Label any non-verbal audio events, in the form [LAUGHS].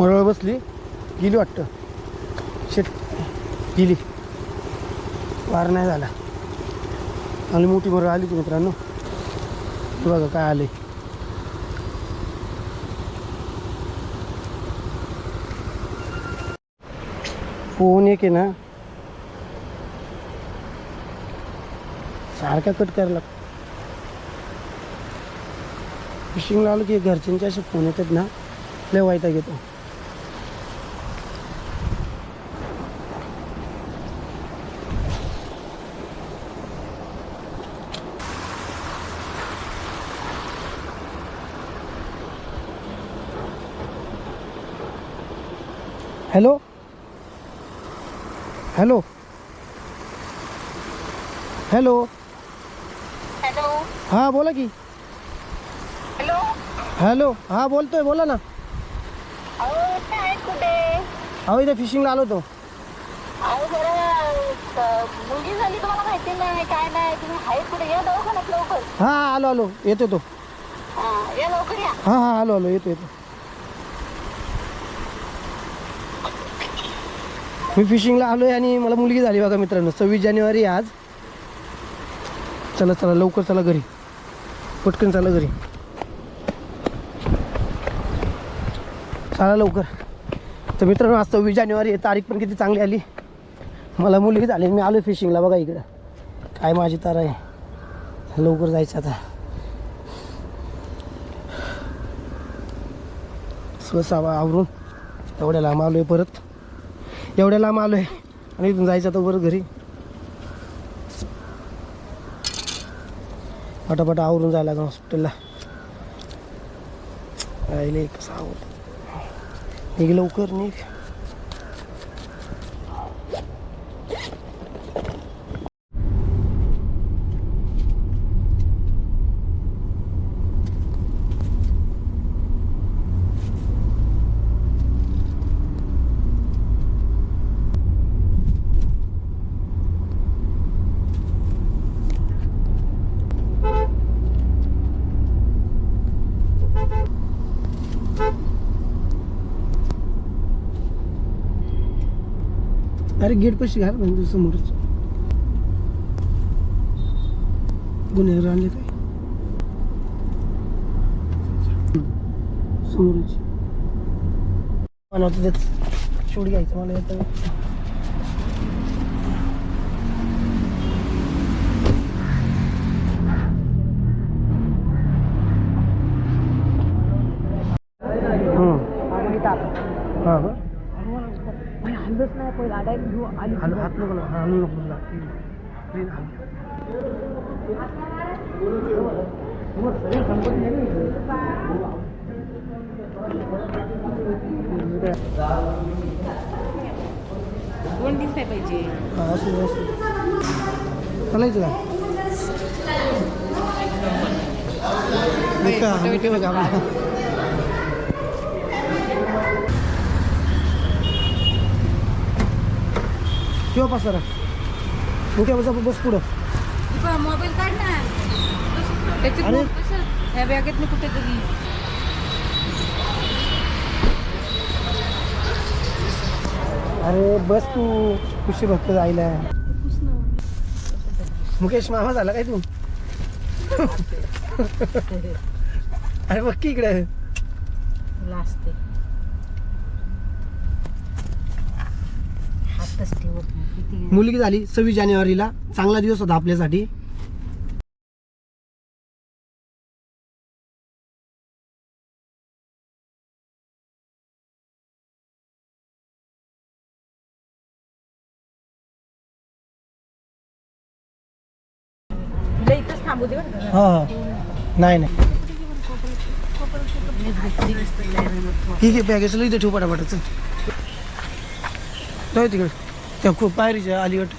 मरळ बसली गेली वाटतं. शेट गेली. वार नाही झाला. आणि मोठी मरळ आली ती मित्रांनो. बघा काय आले फोन एक आहे ना सारखा कट करायला लागतो. फिशिंगला आलो की घरच्यांचे असे फोन येतात ना लय वाईटा घेतो. हॅलो? हॅलो? हॅलो? हॅलो? हां बोला की. हॅलो? हॅलो? हां बोलतोय बोला ना. अहो काय कुठे? अहो इथे फिशिंगला आलो होतो. अहो जरा अ, मुलगी झाली तुम्हाला माहिती नाही काय नाही तुम्ही आहे कुठे? या दवाखान्यात लवकर. हां हां आलो आलो. येतो तो हा या लवकर या. हां हां आलो आलो. येतो येतो. मी फिशिंगला आलो आहे आणि मला मुलगी झाली बघा मित्रांनो. सव्वीस जानेवारी आज. चला चला लवकर चला घरी. पटकन चला घरी. चला लवकर. तर मित्रांनो आज सव्वीस जानेवारी आहे. तारीख पण किती चांगली आली. मला मुलगी झाली मी आलो फिशिंगला बघा इकडं. काय माझी तार आहे. लवकर जायचं आता. स्वसावा आवरून एवढ्या लांब आलो आहे परत. एवढ्या लांब आलो आहे आणि इथून जायचं आता बरं घरी. पटापट आवरून जायला लागलं हॉस्पिटलला. राहिले कसं आवड निघ लवकर निघ. अरे गेट पशी घाल म्हणजे समोरच. गुन्हेगार आणले काय? समोरच. मला आता त्यात शूट घ्यायचं मला येतं हल्लच नाही पहिला आली हाल हात नको लावू, हालू नको तुला. Clean हाल. दोन दिवस पाहिजे. हा, असू दे, असू दे. चालायचं का? मी का मी काय बघा किंवा पासारा काय बसा बस पुढं. मोबाईल काढ ना. त्याची अरे. ह्या बॅगेत मी कुठे तरी अरे बस तू. खुशी भक्त जायला मुकेश मामा झाला काय तू? [LAUGHS] अरे बघ की इकडे. लाजते हातच ठेवत नाही. किती मुलगी झाली सव्वीस जानेवारीला. चांगला दिवस होता आपल्यासाठी. तिला इथंच थांबू दे बरं का. हा हा. नाही नाही. ठीक आहे पॅकेजला इथे ठेवू पटापटाचं जाऊ तिकडे. त्या खूप पायरीच्या अलीगड